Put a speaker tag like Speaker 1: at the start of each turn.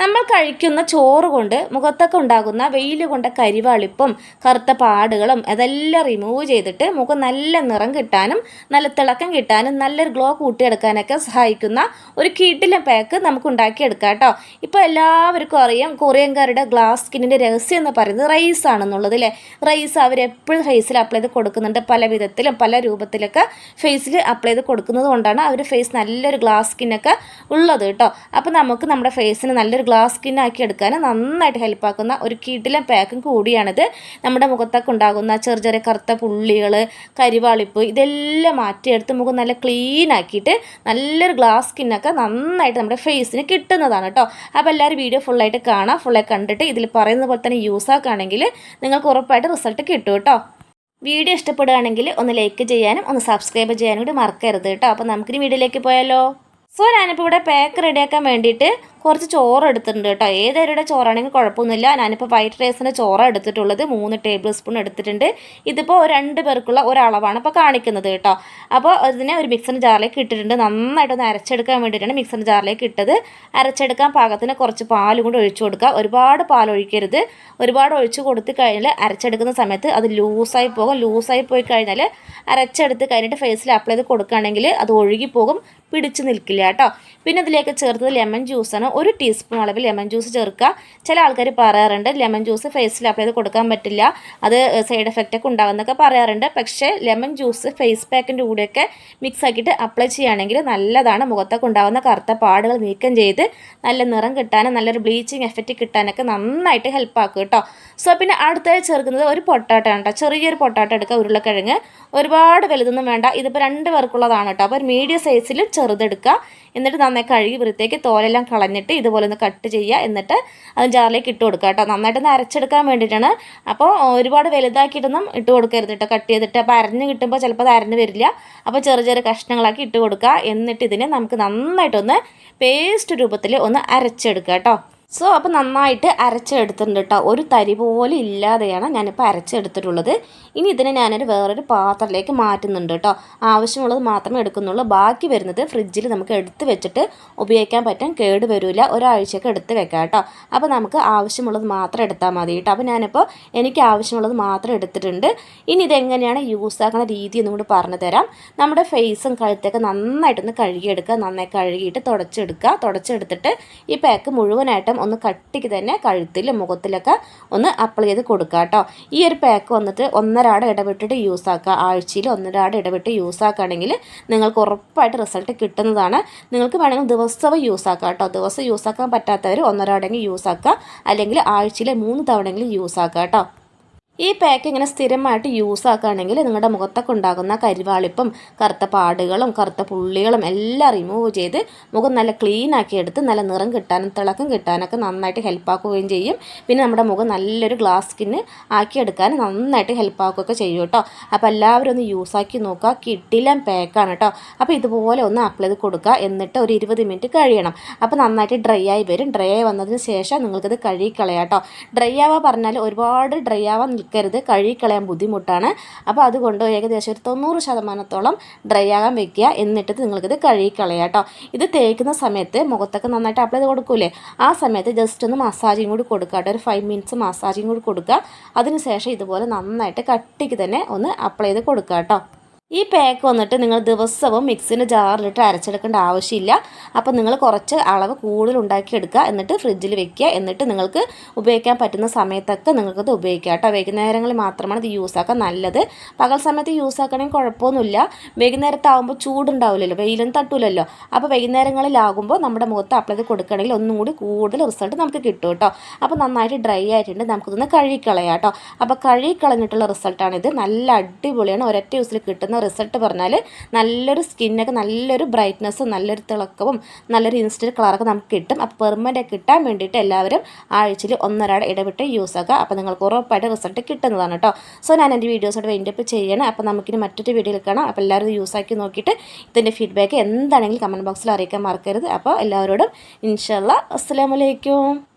Speaker 1: നമ്മൾ കഴിക്കുന്ന ചോറ് കൊണ്ട് മുഖത്തൊക്കെ ഉണ്ടാകുന്ന വെയിൽ കൊണ്ട കരിവാളിപ്പും കറുത്ത പാടുകളും അതെല്ലാം റിമൂവ് ചെയ്തിട്ട് മുഖം നല്ല നിറം കിട്ടാനും നല്ല തിളക്കം കിട്ടാനും നല്ലൊരു ഗ്ലോ കൂട്ടിയെടുക്കാനൊക്കെ സഹായിക്കുന്ന ഒരു കിഡിലെ പാക്ക് നമുക്ക് ഉണ്ടാക്കിയെടുക്കാം കേട്ടോ. ഇപ്പോൾ എല്ലാവർക്കും അറിയാം കൊറിയൻകാരുടെ ഗ്ലാസ് സ്കിന്നിന്റെ രഹസ്യം എന്ന് പറയുന്നത് റൈസ് ആണെന്നുള്ളത് അല്ലേ റൈസ് അവർ എപ്പോഴും ഫേസിൽ അപ്ലൈ ചെയ്ത് കൊടുക്കുന്നുണ്ട്. പല വിധത്തിലും പല രൂപത്തിലൊക്കെ ഫേസിൽ അപ്ലൈ ചെയ്ത് കൊടുക്കുന്നത് കൊണ്ടാണ് അവർ ഫേസ് നല്ലൊരു ഗ്ലാസ് സ്കിന്നൊക്കെ ഉള്ളത് കേട്ടോ. അപ്പോൾ നമുക്ക് നമ്മുടെ ഫേസിന് നല്ലൊരു ഗ്ലാസ് സ്കിൻ ആക്കി എടുക്കാൻ നന്നായിട്ട് ഹെൽപ്പാക്കുന്ന ഒരു കിടിലൻ പാക്കും കൂടിയാണിത്. നമ്മുടെ മുഖത്തൊക്കെ ഉണ്ടാകുന്ന ചെറിയ ചെറിയ കറുത്ത പുള്ളികൾ കരിവാളിപ്പ് ഇതെല്ലാം മാറ്റിയെടുത്ത് മുഖം നല്ല ക്ലീൻ ആക്കിയിട്ട് നല്ലൊരു ഗ്ലാസ് സ്കിന്നൊക്കെ നന്നായിട്ട് നമ്മുടെ ഫേസിന് കിട്ടുന്നതാണ് കേട്ടോ അപ്പോൾ എല്ലാവരും വീഡിയോ ഫുള്ളായിട്ട് കാണാം. ഫുള്ളായി കണ്ടിട്ട് ഇതിൽ പറയുന്ന പോലെ തന്നെ യൂസ് ആക്കുകയാണെങ്കിൽ നിങ്ങൾക്ക് ഉറപ്പായിട്ട് റിസൾട്ട് കിട്ടും കേട്ടോ വീഡിയോ ഇഷ്ടപ്പെടുകയാണെങ്കിൽ ഒന്ന് ലൈക്ക് ചെയ്യാനും ഒന്ന് സബ്സ്ക്രൈബ് ചെയ്യാനും കൂടി മറക്കരുത് കേട്ടോ അപ്പോൾ നമുക്കിനി വീഡിയോയിലേക്ക് പോയാലോ? സോ ഞാനിപ്പോൾ ഇവിടെ പാക്ക് റെഡിയാക്കാൻ വേണ്ടിയിട്ട് കുറച്ച് ചോറ് എടുത്തിട്ടുണ്ട് കേട്ടോ. ഏതൊരുടെ ചോറാണെങ്കിൽ കുഴപ്പമൊന്നുമില്ല. ഞാനിപ്പോൾ വൈറ്റ് റൈസിന്റെ ചോറ് എടുത്തിട്ടുള്ളത്. മൂന്ന് ടേബിൾ സ്പൂൺ എടുത്തിട്ടുണ്ട്. ഇതിപ്പോൾ രണ്ട് പേർക്കുള്ള ഒരളവാണ് ഇപ്പോൾ കാണിക്കുന്നത് കേട്ടോ. അപ്പോൾ ഇതിനെ ഒരു മിക്സിന്റെ ജാറിലേക്ക് ഇട്ടിട്ടുണ്ട്. നന്നായിട്ടൊന്ന് അരച്ചെടുക്കാൻ വേണ്ടിയിട്ടാണ് മിക്സിന്റെ ജാറിലേക്ക് ഇട്ടത്. അരച്ചെടുക്കാൻ പാകത്തിന് കുറച്ച് പാലും കൊണ്ട് ഒഴിച്ചു കൊടുക്കുക. ഒരുപാട് പാൽ ഒഴിക്കരുത്. ഒരുപാട് ഒഴിച്ചു കൊടുത്ത് കഴിഞ്ഞാൽ അരച്ചെടുക്കുന്ന സമയത്ത് അത് ലൂസായി പോകും. ലൂസായി പോയി കഴിഞ്ഞാൽ അരച്ചെടുത്ത് കഴിഞ്ഞിട്ട് ഫേസിൽ അപ്ലൈ ചെയ്ത് കൊടുക്കുകയാണെങ്കിൽ അത് ഒഴുകിപ്പോകും. പിടിച്ച് നിൽക്കില്ല കേട്ടോ. പിന്നെ ഇതിലേക്ക് ചേർത്തത് ലെമൺ ജ്യൂസാണ്. ഒരു ടീസ്പൂൺ അളവിൽ ലെമൺ ജ്യൂസ് ചേർക്കുക. ചില ആൾക്കാർ പറയാറുണ്ട് ലെമൺ ജ്യൂസ് ഫേസിൽ അപ്ലൈ ചെയ്ത് കൊടുക്കാൻ പറ്റില്ല. അത് സൈഡ് എഫക്റ്റ് ഒക്കെ ഉണ്ടാകുന്നൊക്കെ പറയാറുണ്ട്. പക്ഷേ ലെമൺ ജ്യൂസ് ഫേസ് പാക്കിന്റെ കൂടെയൊക്കെ മിക്സ് ആക്കിയിട്ട് അപ്ലൈ ചെയ്യുകയാണെങ്കിൽ നല്ലതാണ്. മുഖത്തൊക്കെ ഉണ്ടാകുന്ന കറുത്ത പാടുകൾ നീക്കം ചെയ്ത് നല്ല നിറം കിട്ടാനും നല്ലൊരു ബ്ലീച്ചിങ് എഫക്റ്റ് കിട്ടാനൊക്കെ നന്നായിട്ട് ഹെൽപ്പ് ആക്കും കേട്ടോ. സോ പിന്നെ അടുത്തായി ചേർക്കുന്നത് ഒരു പൊട്ടാട്ട കേട്ടോ. ചെറിയൊരു പൊട്ടാട്ട എടുക്കുക ഉരുളക്കിഴങ്ങ്. ഒരുപാട് വലുതൊന്നും വേണ്ട. ഇതിപ്പോൾ രണ്ട് പേർക്കുള്ളതാണ് കേട്ടോ. അപ്പോൾ ഒരു മീഡിയം സൈസിൽ ചെറുതെടുക്കുക. എന്നിട്ട് നന്നായി കഴുകി വൃത്തിയാക്കി തോലെല്ലാം കളഞ്ഞിട്ട് ഇതുപോലെ ഒന്ന് കട്ട് ചെയ്യുക. എന്നിട്ട് അത് ജാറിലേക്ക് ഇട്ട് കൊടുക്കുക കേട്ടോ. നന്നായിട്ടൊന്ന് അരച്ചെടുക്കാൻ വേണ്ടിയിട്ടാണ്. അപ്പോൾ ഒരുപാട് വലുതാക്കിയിട്ടൊന്നും ഇട്ട് കൊടുക്കരുത് കേട്ടോ. കട്ട് ചെയ്തിട്ട് അപ്പോൾ അരഞ്ഞ് കിട്ടുമ്പോൾ ചിലപ്പോൾ അത് അരഞ്ഞ് വരില്ല. അപ്പോൾ ചെറിയ ചെറിയ കഷ്ണങ്ങളാക്കി ഇട്ട് കൊടുക്കുക. എന്നിട്ട് ഇതിനെ നമുക്ക് നന്നായിട്ടൊന്ന് പേസ്റ്റ് രൂപത്തിൽ ഒന്ന് അരച്ചെടുക്കുക കേട്ടോ. സോ അപ്പോൾ നന്നായിട്ട് അരച്ചെടുത്തിട്ടുണ്ട് കേട്ടോ ഒരു തരി പോലും ഇല്ലാതെയാണ് ഞാനിപ്പോൾ അരച്ചെടുത്തിട്ടുള്ളത്. ഇനി ഇതിനെ ഞാനൊരു വേറൊരു പാത്രത്തിലേക്ക് മാറ്റുന്നുണ്ട് കേട്ടോ ആവശ്യമുള്ളത് മാത്രമേ എടുക്കുന്നുള്ളൂ. ബാക്കി വരുന്നത് ഫ്രിഡ്ജിൽ നമുക്ക് എടുത്ത് വെച്ചിട്ട് ഉപയോഗിക്കാൻ പറ്റാൻ കേട് വരില്ല ഒരാഴ്ചയൊക്കെ എടുത്ത് വെക്കാം കേട്ടോ അപ്പോൾ നമുക്ക് ആവശ്യമുള്ളത് മാത്രം എടുത്താൽ മതി കേട്ടോ അപ്പോൾ ഞാനിപ്പോൾ എനിക്ക് ആവശ്യമുള്ളത് മാത്രം എടുത്തിട്ടുണ്ട്. ഇനി ഇതെങ്ങനെയാണ് യൂസ് ആക്കുന്ന രീതി എന്നും കൂടി പറഞ്ഞു തരാം. നമ്മുടെ ഫേസും കഴുത്തൊക്കെ നന്നായിട്ടൊന്ന് കഴുകിയെടുക്കുക. നന്നായി കഴുകിയിട്ട് തുടച്ചെടുക്കുക. തുടച്ചെടുത്തിട്ട് ഈ പാക്ക് മുഴുവനായിട്ടും ഒന്ന് കട്ടിക്ക് തന്നെ കഴുത്തിൽ മുഖത്തിലൊക്കെ ഒന്ന് അപ്ലൈ ചെയ്ത് കൊടുക്കുക കേട്ടോ ഈ ഒരു പാക്ക് വന്നിട്ട് ഒന്നരാട് ഇടവിട്ടിട്ട് യൂസ് ആക്കുക ആഴ്ചയിൽ ഒന്നരാട് ഇടവിട്ട് യൂസ് ആക്കുകയാണെങ്കിൽ നിങ്ങൾക്ക് ഉറപ്പായിട്ട് റിസൾട്ട് കിട്ടുന്നതാണ്. നിങ്ങൾക്ക് വേണമെങ്കിൽ ദിവസവും യൂസ് ആക്കുക കേട്ടോ ദിവസം യൂസ് ആക്കാൻ പറ്റാത്തവർ ഒന്നരാടെങ്കിൽ യൂസ് ആക്കുക അല്ലെങ്കിൽ ആഴ്ചയിൽ മൂന്ന് തവണയെങ്കിലും യൂസ് ആക്കുക കേട്ടോ ഈ പാക്ക് ഇങ്ങനെ സ്ഥിരമായിട്ട് യൂസ് ആക്കുകയാണെങ്കിൽ നിങ്ങളുടെ മുഖത്തൊക്കെ ഉണ്ടാകുന്ന കരിവാളിപ്പും കറുത്ത പാടുകളും കറുത്ത പുള്ളികളും എല്ലാം റിമൂവ് ചെയ്ത് മുഖം നല്ല ക്ലീൻ ആക്കി എടുത്ത് നല്ല നിറം കിട്ടാനും തിളക്കം കിട്ടാനൊക്കെ നന്നായിട്ട് ഹെൽപ്പ് ആക്കുകയും ചെയ്യും. പിന്നെ നമ്മുടെ മുഖം നല്ലൊരു ഗ്ലാസ് സ്കിന്ന് ആക്കിയെടുക്കാൻ നന്നായിട്ട് ഹെൽപ്പ് ആക്കുകയൊക്കെ ചെയ്യും കേട്ടോ. അപ്പോൾ എല്ലാവരും ഒന്ന് യൂസ് ആക്കി നോക്കുക. കിട്ടിലം പാക്കാണ് കേട്ടോ. അപ്പോൾ ഇതുപോലെ ഒന്ന് അപ്ലൈ ചെയ്ത് കൊടുക്കുക. എന്നിട്ട് ഒരു ഇരുപത് മിനിറ്റ് കഴിയണം. അപ്പോൾ നന്നായിട്ട് ഡ്രൈ ആയി വരും. ഡ്രൈ ആയി വന്നതിന് ശേഷം നിങ്ങൾക്കത് കഴുകി കളയാം കേട്ടോ. ഡ്രൈ ആവാ പറഞ്ഞാൽ ഒരുപാട് ഡ്രൈ ആവാൻ നിൽക്കരുത്. കഴുകിക്കളയാൻ ബുദ്ധിമുട്ടാണ്. അപ്പോൾ അതുകൊണ്ട് ഏകദേശം ഒരു തൊണ്ണൂറ് ശതമാനത്തോളം ഡ്രൈ ആകാൻ വെക്കുക. എന്നിട്ട് നിങ്ങൾക്കിത് കഴുകിക്കളയാം കേട്ടോ ഇത് തേക്കുന്ന സമയത്ത് മുഖത്തൊക്കെ നന്നായിട്ട് അപ്ലൈ ചെയ്ത് കൊടുക്കൂലേ? ആ സമയത്ത് ജസ്റ്റ് ഒന്ന് മസാജിങ് കൂടി കൊടുക്കുക കേട്ടോ ഒരു ഫൈവ് മിനിറ്റ്സ് മസാജിങ് കൂടി കൊടുക്കുക. അതിനുശേഷം ഇതുപോലെ നന്നായിട്ട് കട്ടിക്ക് തന്നെ ഒന്ന് അപ്ലൈ ചെയ്ത് കൊടുക്കുക കേട്ടോ ഈ പാക്ക് വന്നിട്ട് നിങ്ങൾ ദിവസവും മിക്സിന്റെ ജാറിലിട്ട് അരച്ചെടുക്കേണ്ട ആവശ്യമില്ല. അപ്പോൾ നിങ്ങൾ കുറച്ച് അളവ് കൂടുതൽ ഉണ്ടാക്കിയെടുക്കുക. എന്നിട്ട് ഫ്രിഡ്ജിൽ വെക്കുക. എന്നിട്ട് നിങ്ങൾക്ക് ഉപയോഗിക്കാൻ പറ്റുന്ന സമയത്തൊക്കെ നിങ്ങൾക്കത് ഉപയോഗിക്കാം കേട്ടോ. വൈകുന്നേരങ്ങളിൽ മാത്രമാണ് ഇത് യൂസ് ആക്കാൻ നല്ലത്. പകൽ സമയത്ത് യൂസ് ആക്കണമെങ്കിൽ കുഴപ്പമൊന്നുമില്ല. വൈകുന്നേരത്താവുമ്പോൾ ചൂടുണ്ടാവില്ലല്ലോ. വെയിലും തട്ടൂലല്ലോ. അപ്പോൾ വൈകുന്നേരങ്ങളിലാകുമ്പോൾ നമ്മുടെ മുഖത്ത് അപ്ലൈ ചെയ്ത് കൊടുക്കണമെങ്കിൽ ഒന്നും കൂടി കൂടുതൽ റിസൾട്ട് നമുക്ക് കിട്ടും കേട്ടോ. അപ്പോൾ നന്നായിട്ട് ഡ്രൈ ആയിട്ടുണ്ട്. നമുക്കിതൊന്ന് കഴുകിക്കളയാം കേട്ടോ. അപ്പോൾ കഴുകിക്കളഞ്ഞിട്ടുള്ള റിസൾട്ടാണിത് നല്ല അടിപൊളിയാണ്. ഒരൊറ്റ യൂസിൽ കിട്ടുന്ന റിസൾട്ട് പറഞ്ഞാൽ നല്ലൊരു സ്കിന്നൊക്കെ നല്ലൊരു ബ്രൈറ്റ്നസ്സും നല്ലൊരു തിളക്കവും നല്ലൊരു ഇൻസ്റ്റന്റ് കളറൊക്കെ നമുക്ക് കിട്ടും. അപ്പോൾ പെർമനന്റ് കിട്ടാൻ വേണ്ടിയിട്ട് എല്ലാവരും ആഴ്ചയിൽ ഒന്നരാടെ ഇടവിട്ട് യൂസ് ആക്കുക. അപ്പോൾ നിങ്ങൾക്ക് ഉറപ്പായിട്ട് റിസൾട്ട് കിട്ടുന്നതാണ് കേട്ടോ സോ ഞാൻ എന്റെ വീഡിയോസോട് വെയിന്റപ്പ് ചെയ്യണം. അപ്പോൾ നമുക്കിനി മറ്റൊരു വീഡിയോയിൽ കാണാം. അപ്പോൾ എല്ലാവരും യൂസ് ആക്കി നോക്കിയിട്ട് ഇതിന്റെ ഫീഡ്ബാക്ക് എന്താണെങ്കിലും കമന്റ് ബോക്സിൽ അറിയിക്കാൻ മറക്കരുത്. അപ്പോൾ എല്ലാവരോടും ഇൻഷല്ല അസ്സാം വലൈക്കും